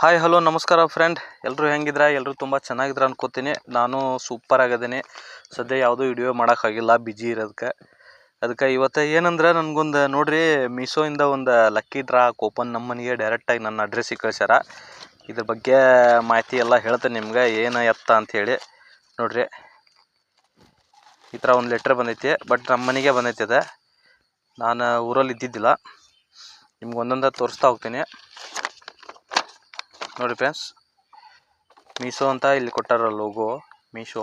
Hi hello ನಮಸ್ಕಾರ friend ಎಲ್ಲರೂ ಹೆಂಗಿದ್ರ? ಎಲ್ಲರೂ ತುಂಬ ಚೆನ್ನಾಗಿದ್ರ ಅನ್ಕೋತೀನಿ. ನಾನು ಸೂಪರ್ ಆಗಿದ್ದೀನಿ ಸದ್ಯ ಯಾವುದೂ ವಿಡಿಯೋ ಮಾಡೋಕ್ಕಾಗಿಲ್ಲ ಬಿಜಿ ಇರೋದಕ್ಕೆ ಅದಕ್ಕೆ ಇವತ್ತು ಏನಂದ್ರೆ ನನಗೊಂದು ನೋಡಿರಿ ಮೀಶೋಯಿಂದ ಒಂದು ಲಕ್ಕಿ ಡ್ರಾ ಕೂಪನ್ ನಮ್ಮ ಮನೆಗೆ ಡೈರೆಕ್ಟಾಗಿ ನನ್ನ ಅಡ್ರೆಸ್ಸಿಗೆ ಕಳ್ಸ್ಯಾರ ಇದ್ರ ಬಗ್ಗೆ ಮಾಹಿತಿ ಎಲ್ಲ ಹೇಳ್ತೇನೆ ನಿಮ್ಗೆ, ಏನು ಎತ್ತ ಅಂಥೇಳಿ ನೋಡಿರಿ. ಈ ಥರ ಒಂದು ಲೆಟ್ರ್ ಬಂದೈತಿ ಬಟ್ ನಮ್ಮ ಮನೆಗೆ ಬಂದೈತಿ ಅದು ನಾನು ಊರಲ್ಲಿ ಇದ್ದಿದ್ದಿಲ್ಲ ನಿಮ್ಗೆ ಒಂದೊಂದು ತೋರಿಸ್ತಾ ಹೋಗ್ತೀನಿ. ನೋಡಿ ಫ್ರೆಂಡ್ಸ್ ಮೀಶೋ ಅಂತ ಇಲ್ಲಿ ಕೊಟ್ಟಾರ ಲೋಗೋ ಮೀಶೋ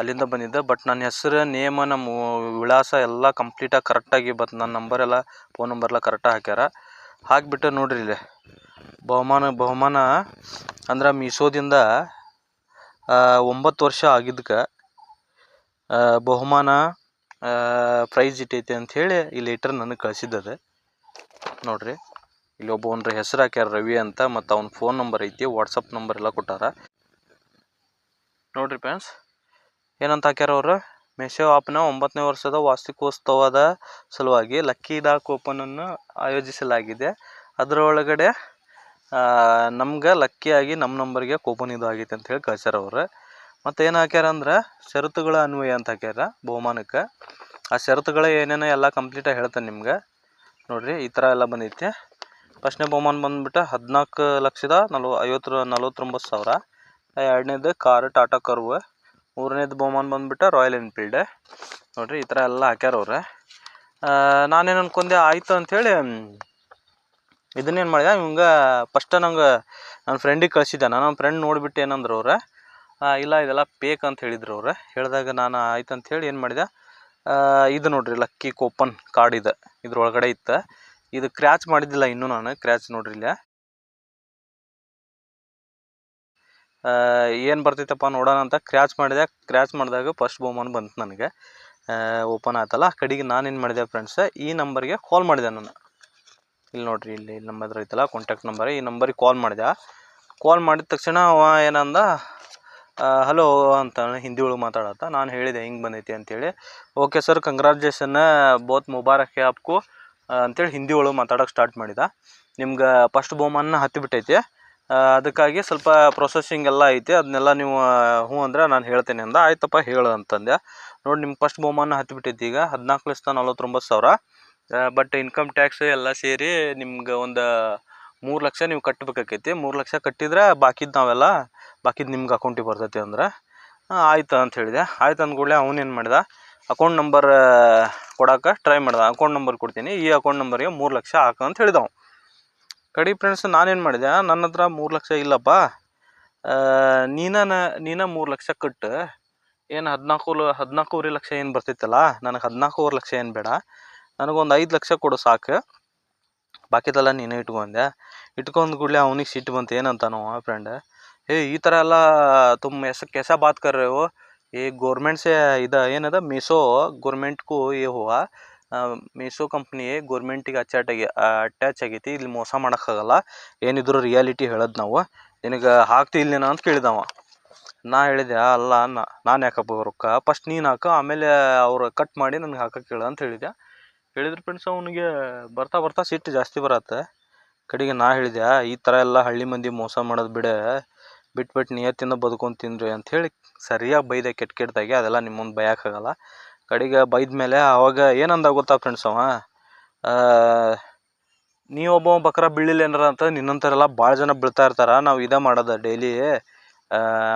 ಅಲ್ಲಿಂದ ಬಂದಿದ್ದೆ ಬಟ್ ನನ್ನ ಹೆಸರು ನೇಮ ನಮ್ಮ ವಿಳಾಸ ಎಲ್ಲ ಕಂಪ್ಲೀಟಾಗಿ ಕರೆಕ್ಟಾಗಿ ಬತ್, ನನ್ನ ನಂಬರ್ ಎಲ್ಲ ಫೋನ್ ನಂಬರ್ ಎಲ್ಲ ಕರೆಕ್ಟಾಗಿ ಹಾಕ್ಯಾರ. ಹಾಕಿಬಿಟ್ಟು ನೋಡ್ರಿ ಇಲ್ಲಿ. ಬಹುಮಾನ ಬಹುಮಾನ ಅಂದ್ರೆ ಮೀಶೋದಿಂದ ಒಂಬತ್ತು ವರ್ಷ ಆಗಿದ್ದಕ್ಕೆ ಬಹುಮಾನ ಪ್ರೈಸ್ ಇಟ್ಟೈತೆ ಅಂಥೇಳಿ ಈ ಲೆಟರ್ ನನಗೆ ಕಳಿಸಿದ್ದದೆ. ನೋಡ್ರಿ. ಇಲ್ಲಿ ಒಬ್ಬವನ್ರ ಹೆಸರು ಹಾಕ್ಯಾರ ರವಿ ಅಂತ, ಮತ್ತು ಅವ್ನ ಫೋನ್ ನಂಬರ್ ಐತಿ ವಾಟ್ಸಪ್ ನಂಬರ್ ಎಲ್ಲ ಕೊಟ್ಟಾರ. ನೋಡ್ರಿ ಫ್ರೆಂಡ್ಸ್ ಏನಂತ ಹಾಕ್ಯಾರ ಅವರು? ಮೇಷೋ ಆಪ್ನ ಒಂಬತ್ತನೇ ವರ್ಷದ ವಾರ್ಷಿಕೋತ್ಸವದ ಸಲುವಾಗಿ ಲಕ್ಕಿ ಡಾಕ್ ಕೂಪನನ್ನು ಆಯೋಜಿಸಲಾಗಿದೆ. ಅದರೊಳಗಡೆ ನಮ್ಗೆ ಲಕ್ಕಿಯಾಗಿ ನಮ್ಮ ನಂಬರ್ಗೆ ಕೂಪನ್ ಇದು ಆಗೈತೆ ಅಂತ ಹೇಳಿ ಕಳ್ಸ್ಯಾರ ಅವ್ರು. ಮತ್ತು ಏನು ಹಾಕ್ಯಾರ ಅಂದ್ರೆ, ಷರತ್ತುಗಳ ಅನ್ವಯ ಅಂತ ಹಾಕ್ಯಾರ ಬಹುಮಾನಕ್ಕೆ. ಆ ಷರತ್ತುಗಳ ಏನೇನೋ ಎಲ್ಲ ಕಂಪ್ಲೀಟಾಗಿ ಹೇಳ್ತಾನೆ ನಿಮ್ಗೆ. ನೋಡಿರಿ, ಈ ಥರ ಎಲ್ಲ ಬಂದೈತಿ. ಫಸ್ಟ್ನೇ ಬಹುಮಾನ ಬಂದ್ಬಿಟ್ಟು ಹದಿನಾಲ್ಕು ಲಕ್ಷದ ನಲ್ವ ಐವತ್ತು ನಲ್ವತ್ತೊಂಬತ್ತು ಸಾವಿರ. ಎರಡನೇದು ಕಾರ್ ಟಾಟಾ ಕರ್ವ್. ಮೂರನೇದು ಬಹುಮಾನ ಬಂದ್ಬಿಟ್ಟು ರಾಯಲ್ ಎನ್ಫೀಲ್ಡ್. ನೋಡಿರಿ, ಈ ಥರ ಎಲ್ಲ ಹಾಕ್ಯಾರ ಅವ್ರೆ. ನಾನೇನು ಅಂದ್ಕೊಂಡೆ ಆಯಿತು ಅಂಥೇಳಿ ಇದನ್ನೇನು ಮಾಡಿದೆ, ಇವಂಗೆ ಫಸ್ಟ ನಂಗೆ ನನ್ನ ಫ್ರೆಂಡಿಗೆ ಕಳಿಸಿದ್ದೆ. ನನ್ನ ಫ್ರೆಂಡ್ ನೋಡಿಬಿಟ್ಟು ಏನಂದ್ರೆ ಅವ್ರೆ ಇಲ್ಲ, ಇದೆಲ್ಲ ಪೇಕ್ ಅಂತ ಹೇಳಿದ್ರು ಅವ್ರೆ. ಹೇಳಿದಾಗ ನಾನು ಆಯ್ತು ಅಂಥೇಳಿ ಏನು ಮಾಡಿದೆ ಇದು ನೋಡಿರಿ, ಲಕ್ಕಿ ಕೂಪನ್ ಕಾರ್ಡ್ ಇದೆ. ಇದ್ರೊಳಗಡೆ ಇತ್ತು. ಇದು ಕ್ರ್ಯಾಚ್ ಮಾಡಿದ್ದಿಲ್ಲ ಇನ್ನೂ ನಾನು ಕ್ರ್ಯಾಚ್ ನೋಡ್ರಿ ಇಲ್ಲೇ. ಏನು ಬರ್ತೈತಪ್ಪ ನೋಡೋಣ ಅಂತ ಕ್ರ್ಯಾಚ್ ಮಾಡಿದೆ. ಕ್ರ್ಯಾಚ್ ಮಾಡಿದಾಗ ಫಸ್ಟ್ ಬಹುಮಾನ ಬಂತು ನನಗೆ. ಓಪನ್ ಆಯ್ತಲ್ಲ ಕಡೆಗೆ ನಾನೇನು ಮಾಡಿದೆ ಫ್ರೆಂಡ್ಸ್ ಈ ನಂಬರ್ಗೆ ಕಾಲ್ ಮಾಡಿದೆ ನಾನು. ಇಲ್ಲಿ ನೋಡ್ರಿ, ಇಲ್ಲಿ ಇಲ್ಲಿ ನಂಬರ್ ಐತಲ್ಲ ಕಾಂಟ್ಯಾಕ್ಟ್ ನಂಬರ್ ಈ ನಂಬರಿಗೆ ಕಾಲ್ ಮಾಡಿದೆ. ಕಾಲ್ ಮಾಡಿದ ತಕ್ಷಣ ಅವ ಏನಂದ ಹಲೋ ಅಂತ ಹಿಂದಿ ಒಳಗೆ ಮಾತಾಡತ್ತ ನಾನು ಹೇಳಿದೆ, ಹಿಂಗೆ ಬಂದೈತಿ ಅಂತೇಳಿ. ಓಕೆ ಸರ್ ಕಂಗ್ರಾಚುಲೇಷನ್ ಬೋತ್ ಮುಬಾರಕ್ ಹೇ ಆಪ್ಕು ಅಂತೇಳಿ ಹಿಂದಿ ಒಳಗೆ ಮಾತಾಡೋಕೆ ಸ್ಟಾರ್ಟ್ ಮಾಡಿದ. ನಿಮ್ಗೆ ಫಸ್ಟ್ ಬಹುಮಾನ ಹತ್ತಿ ಬಿಟ್ಟೈತಿ ಅದಕ್ಕಾಗಿ ಸ್ವಲ್ಪ ಪ್ರೊಸೆಸಿಂಗ್ ಎಲ್ಲ ಐತಿ. ಅದನ್ನೆಲ್ಲ ನೀವು ಹ್ಞೂ ಅಂದ್ರೆ ನಾನು ಹೇಳ್ತೇನೆ ಅಂದ. ಆಯ್ತಪ್ಪ, ಹೇಳು ಅಂತಂದೆ. ನೋಡಿ ನಿಮ್ಮ ಫಸ್ಟ್ ಬಹುಮಾನ ಹತ್ತಿ ಬಿಟ್ಟೈತಿ ಈಗ. ಹದಿನಾಲ್ಕು ಲಕ್ಷದ ನಲ್ವತ್ತೊಂಬತ್ತು ಸಾವಿರ. ಬಟ್ ಇನ್ಕಮ್ ಟ್ಯಾಕ್ಸ್ ಎಲ್ಲ ಸೇರಿ ನಿಮ್ಗೆ ಒಂದು ಮೂರು ಲಕ್ಷ ನೀವು ಕಟ್ಟಬೇಕಾಕೈತಿ ಮೂರು ಲಕ್ಷ ಕಟ್ಟಿದ್ರೆ ಬಾಕಿದ್ದು ನಾವೆಲ್ಲ ಬಾಕಿದ್ದು ನಿಮ್ಗೆ ಅಕೌಂಟಿಗೆ ಬರ್ತೈತಿ ಅಂದ್ರೆ ಆಯ್ತು ಅಂತ ಹೇಳಿದೆ. ಆಯ್ತು ಅಂದ್ಕೂಡಲೇ ಅವನೇನು ಮಾಡಿದ? ಅಕೌಂಟ್ ನಂಬರ್ ಕೊಡೋಕೆ ಟ್ರೈ ಮಾಡ್ದೆ. ಅಕೌಂಟ್ ನಂಬರ್ ಕೊಡ್ತೀನಿ. ಈ ಅಕೌಂಟ್ ನಂಬರ್ಗೆ ಮೂರು ಲಕ್ಷ ಹಾಕು ಅಂತ ಹೇಳಿದವು ಕಡಿ ಫ್ರೆಂಡ್ಸ್ ನಾನೇನು ಮಾಡಿದೆ? ನನ್ನ ಹತ್ರ ಮೂರು ಲಕ್ಷ ಇಲ್ಲಪ್ಪ. ನೀನ ನೀನ ಮೂರು ಲಕ್ಷ ಕಟ್ಟು. ಏನು ಹದಿನಾಲ್ಕು, ಹದಿನಾಲ್ಕೂವರೆ ಲಕ್ಷ ಏನು ಬರ್ತಿತ್ತಲ್ಲ? ನನಗೆ ಹದಿನಾಲ್ಕೂವರೆ ಲಕ್ಷ ಏನು ಬೇಡ. ನನಗೊಂದು ಐದು ಲಕ್ಷ ಕೊಡು ಸಾಕು. ಬಾಕಿದೆಲ್ಲ ನೀನೇ ಇಟ್ಕೊಂಡೆ. ಇಟ್ಕೊಂಡ್ ಕೂಡಲೇ ಅವನಿಗೆ ಸಿಟ್ಟು ಬಂತು. ಏನಂತಾನೋ ಫ್ರೆಂಡ್ ಏ, ಈ ಥರ ಎಲ್ಲ ತುಮ್ ಎಸ ಕೆಸ ಬಾತ್ ಕರ್ರೆವು ये गवर्नमेंट से इधर ಏನದ ಮೀಶೋ ಗೌರ್ಮೆಂಟ್ಗೂ ये हुआ ಮೀಶೋ ಕಂಪ್ನಿ ಗೌರ್ಮೆಂಟಿಗೆ ಅಚ್ಚಾಟಾಗಿ ಅಟ್ಯಾಚ್ ಆಗೈತಿ ಇಲ್ಲಿ ಮೋಸ ಮಾಡೋಕ್ಕಾಗಲ್ಲ ಏನಿದ್ರು ರಿಯಾಲಿಟಿ ಹೇಳೋದು ನಾವು ನಿನಗೆ ಹಾಕ್ತಿ ಇಲ್ಲೇನ ಅಂತ ಕೇಳಿದವ ನಾ ಹೇಳಿದೆ ಅಲ್ಲ ನಾ ನಾನು ಯಾಕಪ್ಪ ರೊಕ್ಕ ಫಸ್ಟ್ ನೀನು ಹಾಕು ಆಮೇಲೆ ಅವ್ರು ಕಟ್ ಮಾಡಿ ನನಗೆ ಹಾಕಕ್ಕೆ ಹೇಳು ಅಂತ ಹೇಳಿದೆ ಹೇಳಿದ್ರೆ ಫ್ರೆಂಡ್ಸ್ ಅವನಿಗೆ ಬರ್ತಾ ಬರ್ತಾ ಸಿಟ್ಟು ಜಾಸ್ತಿ ಬರತ್ತೆ ಕಡೆಗೆ ನಾ ಹೇಳಿದೆ ಈ ಥರ ಎಲ್ಲ ಹಳ್ಳಿ ಮಂದಿ ಮೋಸ ಮಾಡೋದು ಬಿಡ ಬಿಟ್ಟು ಬಿಟ್ಟು ನಿಯತ್ತಿಂದ ಬದುಕೊಂಡು ತಿನ್ನಿರಿ ಅಂಥೇಳಿ ಸರಿಯಾಗಿ ಬೈದೆ ಕೆಟ್ಟ ಕೆಟ್ಟದಾಗೆ ಅದೆಲ್ಲ ನಿಮ್ಮ ಮುಂದೆ ಬೈಯೋಕ್ಕಾಗಲ್ಲ ಕಡೆಗೆ ಬೈದ ಮೇಲೆ ಅವಾಗ ಏನಂದ ಗೊತ್ತಾ ಫ್ರೆಂಡ್ಸ್ ಅವ? ನೀ ಒಬ್ಬ ಬಕ್ರ ಬೀಳಿಲ್ಲ ಏನಾರ ಅಂತ ನಿನ್ನಂಥರೆಲ್ಲ ಭಾಳ ಜನ ಬೀಳ್ತಾ ಇರ್ತಾರ, ನಾವು ಇದೇ ಮಾಡೋದು ಡೈಲಿ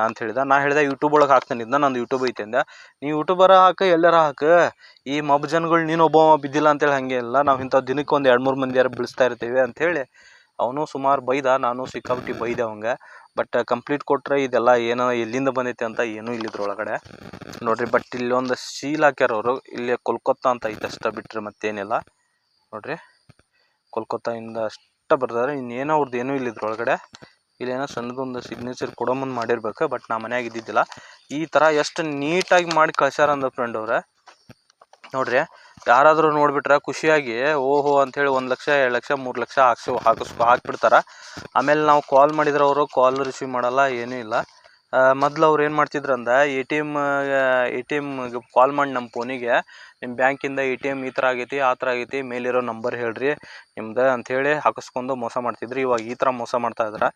ಅಂತ ಹೇಳಿದ. ನಾ ಹೇಳಿದೆ ಯೂಟ್ಯೂಬ್ ಒಳಗೆ ಹಾಕ್ತೇನೆ ಇದನ್ನ ನಂದು ಯೂಟ್ಯೂಬ್ ಐತೆ, ಅಂದೆ. ನೀವು ಯೂಟ್ಯೂಬರ ಹಾಕ, ಎಲ್ಲಾರ ಹಾಕ. ಈ ಮಬ್ ಜನಗಳು ನೀನು ಒಬ್ಬ ಬಿದ್ದಿಲ್ಲ ಅಂತೇಳಿ ಹಾಗೆ ಇಲ್ಲ. ನಾವು ಇಂಥ ದಿನಕ್ಕೆ ಒಂದು ಎರಡು ಮೂರು ಮಂದಿ ಯಾರು ಬೀಳಿಸ್ತಾ ಇರ್ತೀವಿ, ಅಂಥೇಳಿ. ಅವನು ಸುಮಾರು ಬೈದ, ನಾನು ಸಿಕ್ಕಾಪಟ್ಟಿ ಬೈದೆ ಅವಂಗೆ. ಬಟ್ ಕಂಪ್ಲೀಟ್ ಕೊಟ್ಟರೆ ಇದೆಲ್ಲ ಏನೋ ಎಲ್ಲಿಂದ ಬಂದೈತೆ ಅಂತ ಏನೂ ಇಲ್ಲಿದ್ರೊಳಗಡೆ ನೋಡಿರಿ ಬಟ್ ಇಲ್ಲಿ ಒಂದು ಶೀಲ್ ಹಾಕ್ಯಾರ ಅವರು ಇಲ್ಲಿ ಕೋಲ್ಕತ್ತಾ ಅಂತ ಐತೆ ಅಷ್ಟ ಬಿಟ್ಟರೆ ಮತ್ತೇನಿಲ್ಲ. ನೋಡಿರಿ, ಕೋಲ್ಕತ್ತಾಯಿಂದ ಅಷ್ಟ ಬರ್ತಾರೆ ಇನ್ನೇನೋ ಅವ್ರದ್ದು ಏನೂ ಇಲ್ಲ ಇದ್ರೊಳಗಡೆ ಇಲ್ಲೇನೋ ಸಣ್ಣದೊಂದು ಸಿಗ್ನೇಚರ್ ಕೊಡೋ ಮುಂದೆ ಮಾಡಿರ್ಬೇಕು ಬಟ್ ನಾ ಮನ್ಯಾಗ ಇದ್ದಿದ್ದಿಲ್ಲ. ಈ ಥರ ಎಷ್ಟು ನೀಟಾಗಿ ಮಾಡಿ ಕಳ್ಸ್ಯಾರ ಅಂದ ಫ್ರೆಂಡ್ ಅವ್ರೆ. ನೋಡ್ರಿ ಯಾರಾದರೂ ನೋಡಿಬಿಟ್ರೆ ಖುಷಿಯಾಗಿ, ಓಹೋ ಅಂಥೇಳಿ ಒಂದು ಲಕ್ಷ, ಎರಡು ಲಕ್ಷ, ಮೂರು ಲಕ್ಷ ಹಾಕ್ಸಿ, ಹಾಕಿಸ್, ಹಾಕ್ಬಿಡ್ತಾರೆ. ಆಮೇಲೆ ನಾವು ಕಾಲ್ ಮಾಡಿದ್ರೆ ಅವರು ಕಾಲ್ ರಿಸೀವ್ ಮಾಡಲ್ಲ, ಏನೂ ಇಲ್ಲ. ಮೊದ್ಲು ಅವ್ರು ಏನು ಮಾಡ್ತಿದ್ರು ಅಂದ್ರೆ A T M A T M call ಮಾಡಿ ನಮ್ಮ ಫೋನಿಗೆ ನಿಮ್ಮ ಬ್ಯಾಂಕಿಂದ ಎ ಟಿ ಎಂ ಈ ಥರ ಆಗೈತಿ, ಆ ಥರ ಆಗೈತಿ ಮೇಲಿರೋ ನಂಬರ್ ಹೇಳ್ರಿ, ನಿಮ್ದು ಅಂಥೇಳಿ ಹಾಕಿಸ್ಕೊಂಡು ಮೋಸ ಮಾಡ್ತಿದ್ರು, ಇವಾಗ ಈ ಥರ ಮೋಸ ಮಾಡ್ತಾ ನೋಡಿರಿ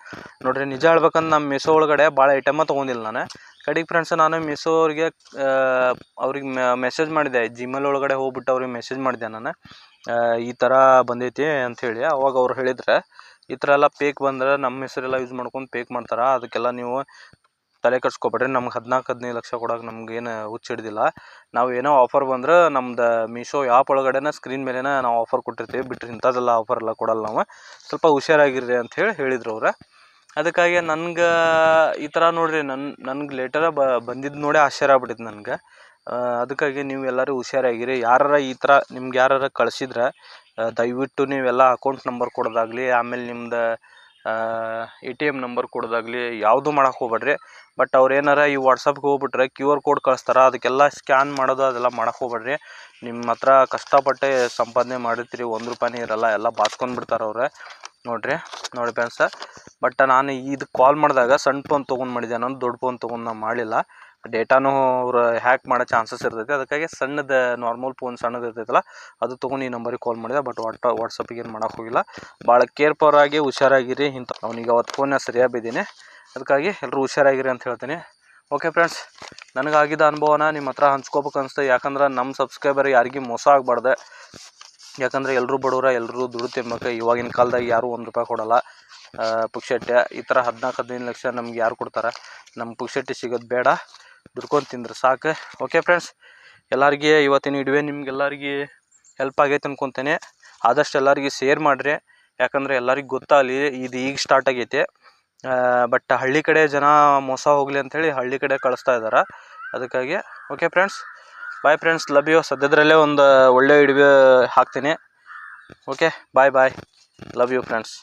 ನೋಡ್ರಿ ನಿಜ ಹೇಳ್ಬೇಕಂದ್ರೆ ನಮ್ಮ ಮೆಸೊ ಒಳಗಡೆ ಭಾಳ ಐಟಮ ತೊಗೊಂಡಿಲ್ಲ ನಾನು. ಕಡೆಗೆ ಫ್ರೆಂಡ್ಸ್ ನಾನು ಮಿಶೋ ಅವ್ರಿಗೆ ಅವ್ರಿಗೆ ಮೆಸೇಜ್ ಮಾಡಿದೆ. ಜಿಮೇಲ್ ಒಳಗಡೆ ಹೋಗ್ಬಿಟ್ಟು ಅವ್ರಿಗೆ ಮೆಸೇಜ್ ಮಾಡಿದೆ ನಾನು. ಈ ಥರ ಬಂದೈತಿ ಅಂಥೇಳಿ ಅವಾಗ ಅವ್ರು ಹೇಳಿದ್ರೆ, ಈ ಥರ ಎಲ್ಲ ಪೇಕ್ ಬಂದ್ರೆ ನಮ್ಮ ಹೆಸರೆಲ್ಲ ಯೂಸ್ ಮಾಡ್ಕೊಂಡು ಪೇಕ್ ಮಾಡ್ತಾರೆ. ಅದಕ್ಕೆಲ್ಲ ನೀವು ತಲೆ ಕಟ್ಸ್ಕೊಬೇಡ್ರಿ ನಮ್ಗೆ ಹದಿನಾಲ್ಕು, ಹದಿನೈದು ಲಕ್ಷ ಕೊಡೋಕೆ ನಮ್ಗೇನು ಹುಚ್ಚ ಹಿಡ್ದಿಲ್ಲ. ನಾವು ಏನೋ ಆಫರ್ ಬಂದ್ರೆ ನಮ್ದು ಮೀಶೋ ಆ್ಯಪ್ ಒಳಗಡೆನ ಸ್ಕ್ರೀನ್ ಮೇಲೆನ ನಾವು ಆಫರ್ ಕೊಟ್ಟಿರ್ತೀವಿ. ಬಿಟ್ಟರೆ ಇಂಥದ್ದೆಲ್ಲ ಆಫರ್ ಎಲ್ಲ ಕೊಡಲ್ಲ ನಾವು. ಸ್ವಲ್ಪ ಹುಷಾರಾಗಿರ್ರಿ ಅಂತ ಹೇಳಿ ಹೇಳಿದ್ರು ಅವ್ರು. ಅದಕ್ಕಾಗಿ ನನ್ಗೆ ಈ ಥರ ನೋಡಿರಿ ನನ್ನ ನನ್ಗೆ ಲೆಟರ ಬಂದಿದ್ದು ನೋಡೇ ಆಶ್ಚರ್ಯ ಆಗ್ಬಿಟ್ಟಿತ್ತು ನನಗೆ. ಅದಕ್ಕಾಗಿ ನೀವು ಎಲ್ಲರೂ ಹುಷಾರಾಗಿರಿ. ಯಾರಾರ ಈ ಥರ ನಿಮ್ಗೆ ಯಾರಾರ ಕಳ್ಸಿದ್ರೆ ದಯವಿಟ್ಟು ನೀವೆಲ್ಲ ಅಕೌಂಟ್ ನಂಬರ್ ಕೊಡೋದಾಗಲಿ, ಆಮೇಲೆ ನಿಮ್ದು ಎ ಟಿ ಎಂ ನಂಬರ್ ಕೊಡೋದಾಗಲಿ ಯಾವುದೂ ಮಾಡೋಕೆ ಹೋಗ್ಬೇಡ್ರಿ ಬಟ್ ಅವ್ರು ಏನಾರ ಈ ವಾಟ್ಸಪ್ಗೆ ಹೋಗ್ಬಿಟ್ರೆ ಕ್ಯೂ ಆರ್ ಕೋಡ್ ಕಳಿಸ್ತಾರೆ, ಅದಕ್ಕೆಲ್ಲ ಸ್ಕ್ಯಾನ್ ಮಾಡೋದು ಅದೆಲ್ಲ ಮಾಡಕ್ಕೆ ಹೋಗ್ಬೇಡ್ರಿ ನಿಮ್ಮ ಹತ್ರ ಕಷ್ಟಪಟ್ಟೆ ಸಂಪಾದನೆ ಮಾಡಿರ್ತೀರಿ, ಒಂದು ರೂಪಾಯಿ ಇರಲ್ಲ, ಎಲ್ಲ ಬಾಚ್ಕೊಂಡು ಬಿಡ್ತಾರೆ ಅವ್ರು. ನೋಡ್ರಿ, ನೋಡಿ ಫ್ರೆಂಡ್ಸ ಬಟ್ ನಾನು ಇದು ಕಾಲ್ ಮಾಡಿದಾಗ ಸಣ್ಣ ಫೋನ್ ತೊಗೊಂಡು ಮಾಡಿದೆ ನಾನು ದೊಡ್ಡ ಫೋನ್ ತೊಗೊಂಡು ನಾನು ಮಾಡಿಲ್ಲ ಡೇಟಾನು ಅವ್ರು ಹ್ಯಾಕ್ ಮಾಡೋ ಚಾನ್ಸಸ್ ಇರ್ತೈತಿ, ಅದಕ್ಕಾಗಿ ಸಣ್ಣದು ನಾರ್ಮಲ್ ಫೋನ್ ಸಣ್ಣದು ಇರ್ತೈತಲ್ಲ, ಅದು ತೊಗೊಂಡು ಈ ನಂಬರಿಗೆ ಕಾಲ್ ಮಾಡಿದೆ ಬಟ್ ವಾಟ್ ವಾಟ್ಸಪ್ಪಿಗೆ ಏನು ಮಾಡೋಕೆ ಹೋಗಿಲ್ಲ. ಭಾಳ ಕೇರ್ಫರ್ ಆಗಿ, ಹುಷಾರಾಗಿರಿ, ಇಂಥ, ಅವ್ನಿಗೆ ಅವತ್ತು ಫೋನ ಸರಿಯಾಗಿ ಬಿದ್ದೀನಿ. ಅದಕ್ಕಾಗಿ ಎಲ್ಲರೂ ಹುಷಾರಾಗಿರಿ ಅಂತ ಹೇಳ್ತೀನಿ. ಓಕೆ ಫ್ರೆಂಡ್ಸ್ ನನಗಾಗಿದ್ದ ಅನುಭವನ ನಿಮ್ಮ ಹತ್ರ ಹಂಚ್ಕೋಬೇಕು ಅನಿಸ್ತು, ಯಾಕಂದ್ರೆ ನಮ್ಮ ಸಬ್ಸ್ಕ್ರೈಬರ್ ಯಾರಿಗೂ ಮೋಸ ಆಗಬಾರ್ದು. ಯಾಕಂದರೆ ಎಲ್ಲರೂ ಬಡವ್ರ ಎಲ್ಲರೂ ದುಡ್ಡು ತಿನ್ನಬೇಕು ಇವಾಗಿನ ಕಾಲ್ದಾಗ ಯಾರೂ ಒಂದು ರೂಪಾಯಿ ಕೊಡಲ್ಲ. ಪುಕ್ಸಟ್ಟೆ ಈ ಥರ ಹದಿನಾಲ್ಕು, ಹದಿನೈದು ಲಕ್ಷ ನಮ್ಗೆ ಯಾರು ಕೊಡ್ತಾರೆ? ನಮ್ಮ ಪುಕ್ಷಟ್ಟೆ ಸಿಗೋದು ಬೇಡ. ದುಡ್ಕೊಂಡು ತಿಂದ್ರೆ ಸಾಕು. ಓಕೆ ಫ್ರೆಂಡ್ಸ್ ಎಲ್ಲರಿಗೆ ಇವತ್ತಿನ ಇಡುವೆ ನಿಮ್ಗೆಲ್ಲರಿಗೆ ಹೆಲ್ಪ್ ಆಗೈತೆ ಅಂದ್ಕೊತೇನೆ ಆದಷ್ಟು ಎಲ್ಲರಿಗೆ ಶೇರ್ ಮಾಡಿರಿ. ಯಾಕಂದರೆ ಎಲ್ಲರಿಗೂ ಗೊತ್ತಾಗಲಿ ಇದು ಈಗ ಸ್ಟಾರ್ಟ್ ಆಗೈತೆ. ಬಟ್ ಹಳ್ಳಿ ಕಡೆ ಜನ ಮೋಸ ಹೋಗಲಿ ಅಂಥೇಳಿ ಹಳ್ಳಿ ಕಡೆ ಕಳಿಸ್ತಾ ಇದ್ದಾರೆ ಅದಕ್ಕಾಗಿ okay friends bye friends love you ಸದ್ಯದರಲ್ಲೇ ಒಂದು ಒಳ್ಳೆ ವಿಡಿಯೋ ಹಾಕ್ತೀನಿ. Okay bye bye love you friends